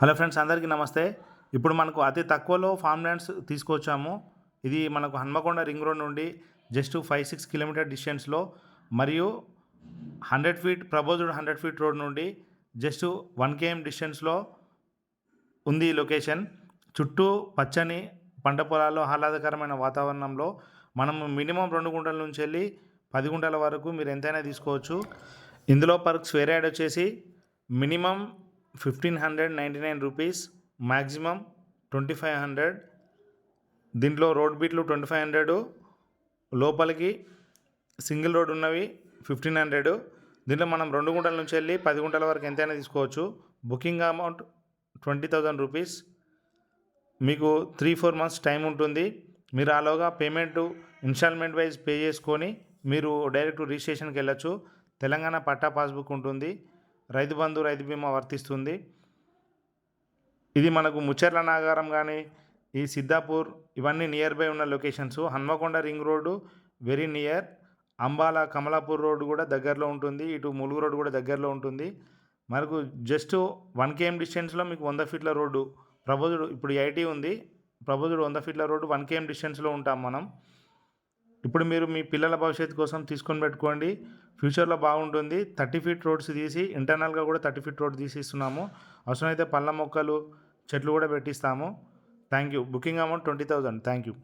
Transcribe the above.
Hello friends అందరికీ నమస్తే. ఇప్పుడు మనకు అతి తక్కువలో ఫామ్ ల్యాండ్స్ తీసుకొచ్చాము. ఇది మనకు హన్మకొండ రింగ్ రోడ్ నుండి జస్ట్ ఫైవ్ సిక్స్ కిలోమీటర్ డిస్టెన్స్లో మరియు hundred feet proposed hundred feet road నుండి జస్ట్ వన్ కేఎం డిస్టెన్స్లో ఉంది ఈ లొకేషన్ చుట్టూ పచ్చని పంట పొలాల్లో ఆహ్లాదకరమైన వాతావరణంలో మనం మినిమం రెండు గుంటల నుంచి వెళ్ళి పది గుంటల వరకు మీరు ఎంతైనా తీసుకోవచ్చు. ఇందులో పర్ స్క్వేర్ యాడ్ వచ్చేసి minimum fifteen hundred ninety nine rupees maximum twenty five hundred. దీంట్లో రోడ్ బీట్లు ట్వంటీ ఫైవ్ హండ్రెడ్ లోపలికి సింగిల్ రోడ్ ఉన్నవి ఫిఫ్టీన్ హండ్రెడ్. దీంట్లో మనం రెండు గుంటల నుంచి వెళ్ళి పది గుంటల వరకు ఎంతైనా తీసుకోవచ్చు. Booking amount twenty thousand rupees. మీకు త్రీ ఫోర్ మంత్స్ టైం ఉంటుంది. మీరు ఆలోగా పేమెంట్ ఇన్స్టాల్మెంట్ వైజ్ పే చేసుకొని మీరు డైరెక్ట్ రిజిస్ట్రేషన్కి వెళ్ళచ్చు. తెలంగాణ పట్టా పాస్బుక్ ఉంటుంది. రైతు బంధు రైతు బీమా వర్తిస్తుంది. ఇది మనకు ముచ్చర్ల నాగారం కానీ ఈ సిద్ధాపూర్ ఇవన్నీ నియర్ బై ఉన్న locations Hanmakonda ring road very near Ambala Kamalapur road కూడా దగ్గరలో ఉంటుంది. ఇటు ములుగు రోడ్డు కూడా దగ్గరలో ఉంటుంది. మనకు జస్ట్ వన్ కేఎం డిస్టెన్స్లో మీకు వంద ఫీట్ల రోడ్డు. ప్రబోధుడు ఇప్పుడు ఐటీ ఉంది. ప్రబోధుడు వంద ఫీట్ల రోడ్డు వన్ కేఎం డిస్టెన్స్లో ఉంటాం మనం. ఇప్పుడు మీరు మీ పిల్లల భవిష్యత్తు కోసం తీసుకొని పెట్టుకోండి. ఫ్యూచర్లో బాగుంటుంది. థర్టీ ఫీట్ రోడ్స్ తీసి ఇంటర్నల్గా కూడా థర్టీ ఫీట్ రోడ్ తీసి ఇస్తున్నాము అవసరమైతే పళ్ళ మొక్కలు చెట్లు కూడా పెట్టిస్తాము. Thank you booking amount twenty thousand. Thank you